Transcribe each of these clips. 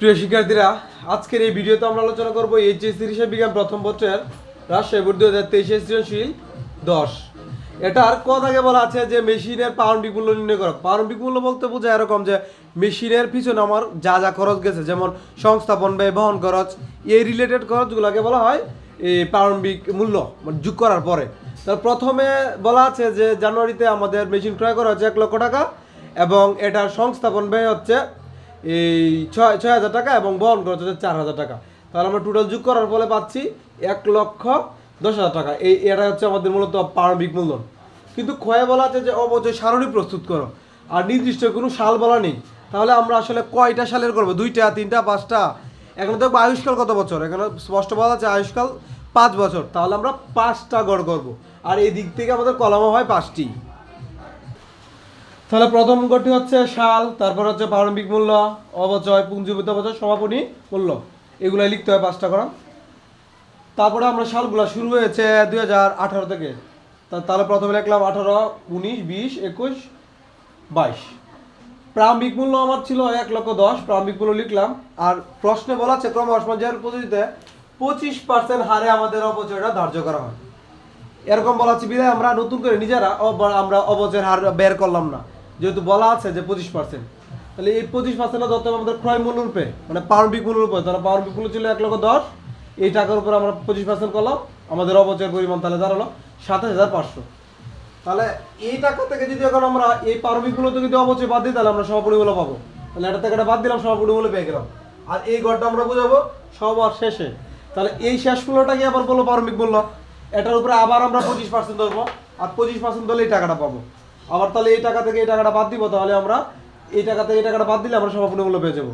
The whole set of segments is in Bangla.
প্রিয় শিক্ষার্থীরা, আজকের এই ভিডিওতে আমরা আলোচনা করব এইচএসসি হিসেবে বিজ্ঞান প্রথম বছরের রাজশাহী, বোর্ড দু হাজার তেইশে সৃজনশীল দশ। এটার আগে বলা আছে যে মেশিনের প্রারম্ভিক মূল্য নির্ণয় করো। প্রারম্ভিক মূল্য বলতে বোঝায় এরকম যে মেশিনের পিছনে আমার যা যা খরচ গেছে, যেমন সংস্থাপন ব্যয় বহন খরচ, এই রিলেটেড খরচগুলোকে বলা হয় এই প্রারম্ভিক মূল্য মানে যোগ করার পরে। তার প্রথমে বলা আছে যে জানুয়ারিতে আমাদের মেশিন ক্রয় করা হচ্ছে এক লক্ষ টাকা এবং এটার সংস্থাপন ব্যয় হচ্ছে এই ছয় ছয় হাজার টাকা এবং বহন খরচ হচ্ছে চার হাজার টাকা। তাহলে আমরা টোটাল যোগ করার ফলে পাচ্ছি এক লক্ষ দশ হাজার টাকা। এই এটা হচ্ছে আমাদের মূলত প্রারম্ভিক মূলধন। কিন্তু ক্ষয়ে বলা আছে যে অবচয় সারণী প্রস্তুত করো। আর নির্দিষ্ট কোনো সাল বলা নেই। তাহলে আমরা আসলে কয়টা সালের করব? দুইটা, তিনটা, পাঁচটা? এখানে দেখব আয়ুষ্কাল কত বছর? এখানে স্পষ্ট বলা আছে আয়ুষ্কাল পাঁচ বছর। তাহলে আমরা পাঁচটা গড় করব। আর এই দিক থেকে আমাদের কলমও হয় পাঁচটি। তাহলে প্রথম গড়টি হচ্ছে সাল তারপর হচ্ছে প্রারম্ভিক মূল্য, অবচয়, পুঞ্জীভূত অবচয়, সমাপনী মূল্য। এগুলাই লিখতে হয় পাঁচটা করা তারপরে আমরা সালগুলো শুরু হয়েছে দুই হাজার আঠারো থেকে। তাহলে প্রথমে লিখলাম আঠারো, উনিশ, বিশ, একুশ, বাইশ। প্রারম্ভিক মূল্য আমার ছিল এক লক্ষ দশ, প্রারম্ভিক মূল্য লিখলাম। আর প্রশ্নে বলা আছে, ক্রমশ মজার পদ্ধতিতে পঁচিশ পার্সেন্ট হারে আমাদের অপচয়টা ধার্য করা হয়। এরকম বলা আছে বিধায় আমরা নতুন করে নিজেরা আমরা অবচয়ের হার বের করলাম না। যেহেতু বলা আছে যে পঁচিশ পার্সেন্ট তাহলে এই পঁচিশ পার্সেন্টটা ধরতে হবে আমাদের ক্রয় মূল্য রূপে মানে প্রারম্ভিক মূল্য রূপে তাহলে প্রারম্ভিক মূল্য ছিল এক লক্ষ দশ, এই টাকার উপর আমরা পঁচিশ পার্সেন্ট করলাম, আমাদের অবচয়ের পরিমাণ তাহলে দাঁড়াল সাতাশ হাজার পাঁচশো। তাহলে এই টাকা থেকে যদি এখন আমরা এই মূল্য যদি অবচয় বাদ দিই, তাহলে আমরা সমাপনী মূল্য পাবো। তাহলে এটা থেকে বাদ দিলাম সমাপনী মূল্য পেয়ে গেলাম। আর এই গড়টা আমরা বুঝাবো সবার শেষে। তাহলে এই শেষ মূল্যটাকে আবার বলব প্রারম্ভিক মূল্য। এটার উপরে আবার আমরা পঁচিশ পার্সেন্ট ধরবো, আর পঁচিশ পার্সেন্ট ধরলে এই টাকাটা পাবো। আবার তাহলে এই টাকা থেকে এই টাকাটা বাদ দিব, তাহলে আমরা এই টাকা থেকে এই টাকাটা বাদ দিলে আমরা সমাপনী মূল্য পেয়ে যাব।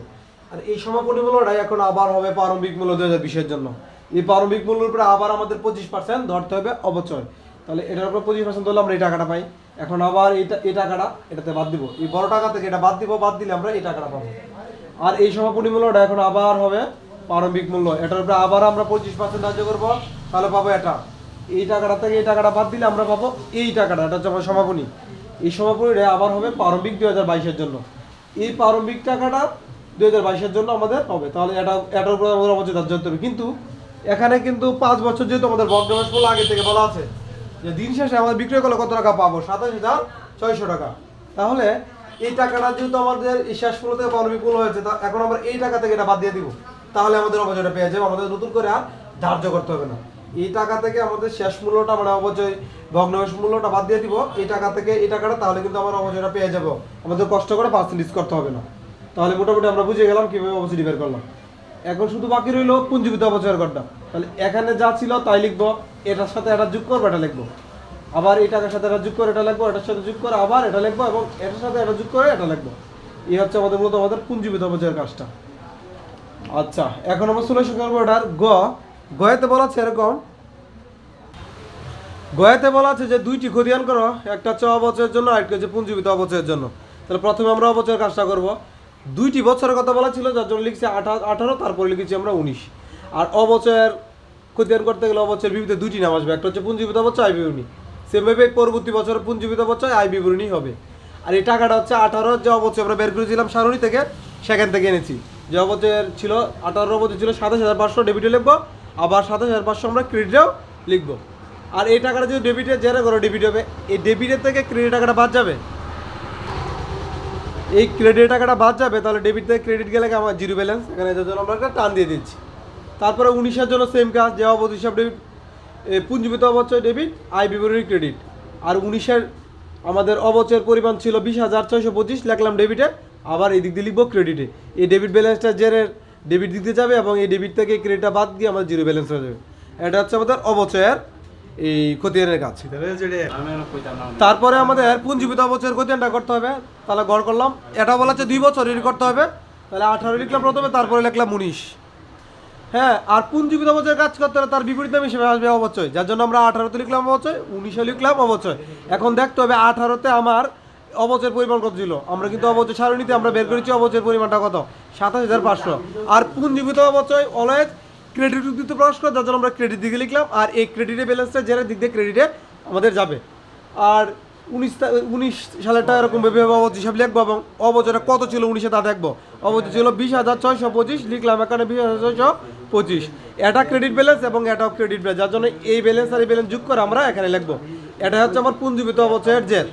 আর এই সমাপনী মূল্যটাই এখন আবার হবে প্রারম্ভিক মূল্য দুই হাজার জন্য। এই প্রারম্ভিক মূল্যের উপরে আবার আমাদের পঁচিশ পার্সেন্ট ধরতে হবে অবচয়। তাহলে এটার উপরে পঁচিশ পার্সেন্ট ধরলে আমরা এই টাকাটা পাই। এখন আবার এইটা এই টাকাটা এটাতে বাদ দিব। এই বড় টাকা থেকে এটা বাদ দিব, বাদ দিলে আমরা এই টাকাটা পাবো। আর এই সমাপনী মূল্যটা এখন আবার হবে প্রারম্ভিক মূল্য। এটার উপরে আবার আমরা পঁচিশ পার্সেন্ট ধার্য করব, তাহলে পাবো এটা। এই টাকাটা থেকে এই টাকাটা বাদ দিলে আমরা পাবো এই টাকাটা, এটা হচ্ছে আমার সমাপনী। এই সমাপনীটা আবার হবে প্রারম্ভিক দুই হাজার বাইশের জন্য। এই প্রারম্ভিক টাকাটা দুই হাজার বাইশের জন্য আমাদের হবে। তাহলে এটা, এটার উপরে আমাদের অবচয় ধার্য করতে হবে। কিন্তু এখানে কিন্তু পাঁচ বছর যেহেতু আমাদের ভগ্নাংশ মূল্য আগে থেকে বলা আছে, যে দিন শেষে আমাদের বিক্রয় করলে কত টাকা পাবো? সাতাশ হাজার ছয়শো টাকা। তাহলে এই টাকাটা যেহেতু আমাদের এই শেষ মূল্য থেকে প্রারম্ভিক মূল্য হয়েছে, তা এখন আমরা এই টাকা থেকে এটা বাদ দিয়ে দিব। তাহলে আমাদের অবচয়টা পেয়ে যাবে। আমাদের নতুন করে আর ধার্য করতে হবে না। এই টাকা থেকে আমাদের শেষ মূল্যটা মানে অবচয় ভগ্নাংশ মূল্যটা বাদ দিয়ে দিব। এই টাকা থেকে এই টাকাটা তাহলে কিন্তু আমরা অবচয়টা পেয়ে যাব। আমাদের কষ্ট করে পার্সেন্টেজ করতে হবে না। তাহলে মোটামুটি আমরা বুঝে গেলাম কীভাবে অবচয় বের করলাম। এখন শুধু বাকি রইল পুঞ্জীবিত অপচয়ের ঘরটা। তাহলে এখানে যা ছিল তাই লিখব, এটার সাথে এটা যোগ করব, এটা লিখব। আবার এই টাকার সাথে এটা যোগ করে, এটা লিখব, এটার সাথে যোগ করে, আবার এটা লিখব এবং এটার সাথে এটা যোগ করে, এটা লিখব। এই হচ্ছে আমাদের মূলত আমাদের পুঞ্জীবিত অপচয়ের কাজটা। আচ্ছা এখন আমরা সলিউশন করব গ। গয়েতে বলা আছে এরকম। গয়াতে বলা আছে যে দুইটি ক্ষতিয়ান করো, একটা হচ্ছে অবচয়ের জন্য, আর একটা হচ্ছে পুঞ্জীবিত অবচয়ের জন্য। তাহলে প্রথমে আমরা অবচয়ের কাজটা করব। দুইটি বছরের কথা বলা ছিল, যার জন্য লিখছি আঠারো তারপরে লিখেছি আমরা উনিশ। আর অবচয়ের ক্ষতিয়ান করতে গেলে অবচয়ের বিবৃতি দুইটি নাম আসবে, একটা হচ্ছে পুঞ্জীবিত অবচয়, আয় বিবরণী। সেভাবে পরবর্তী বছর পুঞ্জীবিত অবচয়, আয় বিবরণী হবে। আর এই টাকাটা হচ্ছে আঠারো, যে অবচয় আমরা বের করেছিলাম সারণী থেকে, সেখান থেকে এনেছি। যে অবচয়ের ছিল, আঠারো অবচয় ছিল সাতাশ হাজার পাঁচশো ডেবিটে লিখব। আবার সাতাশ হাজার পাঁচশো আমরা ক্রেডিটেও লিখব। আর এই টাকাটা যদি ডেবিটে জেরে করো ডেবিট হবে, এই ডেবিটের থেকে ক্রেডিট টাকাটা বাদ যাবে? এই ক্রেডিট টাকাটা বাদ যাবে, তাহলে ডেবিট থেকে ক্রেডিট গেলে আমার জিরো ব্যালেন্স এখানে জন্য আমরা একটা টান দিয়ে দিচ্ছি। তারপরে উনিশের জন্য সেম কাজ, যে অবধ হিসাব ডেবিট পুঞ্জীবিত অবচয় ডেবিট আয় বিবরণী ক্রেডিট আর উনিশের আমাদের অবচয়ের পরিমাণ ছিল বিশ হাজার ছয়শো পঁচিশ, লিখলাম ডেবিটে আবার এই দিক দিয়ে লিখব ক্রেডিটে এই ডেবিট ব্যালেন্সটা জেরের ডেবিট দিতে যাবে এবং এই ডেবিট থেকে ক্রেডিটটা বাদ দিয়ে আমাদের জিরো ব্যালেন্স হয়ে যাবে। এটা হচ্ছে আমাদের অবচয়ের এই খতিয়ানের কাজ। তারপরে আমাদের পুঞ্জীবিত অবচয়ের খতিয়ানটা করতে হবে। তাহলে গড় করলাম। এটা বলা হচ্ছে দুই বছর বছরের করতে হবে। তাহলে আঠারো লিখলাম প্রথমে তারপরে লিখলাম উনিশ। হ্যাঁ আর পুঞ্জীবিত অবচয়ের কাজ করতে হলে তার বিপরীত নাম হিসেবে আসবে অবচয়। যার জন্য আমরা আঠারোতে লিখলাম অবচয় উনিশে লিখলাম অবচয়। এখন দেখতে হবে আঠারোতে আমার অবচয়ের পরিমাণ কত ছিল? আমরা কিন্তু অবচয় সারণীতে আমরা বের করেছি অবচয়ের পরিমাণটা কত? সাতাশ হাজার পাঁচশো। আর পুঞ্জীবিত অবচয় অলওয়েজ ক্রেডিট দিতে প্রকাশ করে, যার জন্য আমরা ক্রেডিট দিকে লিখলাম, আর এই ক্রেডিটের ব্যালেন্সটা জেনে দিক দিয়ে ক্রেডিটে আমাদের যাবে। আর উনিশ উনিশ সালেরটা এরকম ভেবে অবধি হিসাব লিখব এবং অবচয়টা কত ছিল উনিশে তা দেখব। অবধি ছিল বিশ হাজার ছয়শো পঁচিশ, লিখলাম এখানে বিশ হাজার ছয়শো পঁচিশ। এটা ক্রেডিট ব্যালেন্স এবং এটাও ক্রেডিট ব্যালেন্স যার জন্য এই ব্যালেন্স আর এই ব্যালেন্স যোগ করে আমরা এখানে লিখব। এটা হচ্ছে আমার পুঞ্জীবিত অবচয়ের জের।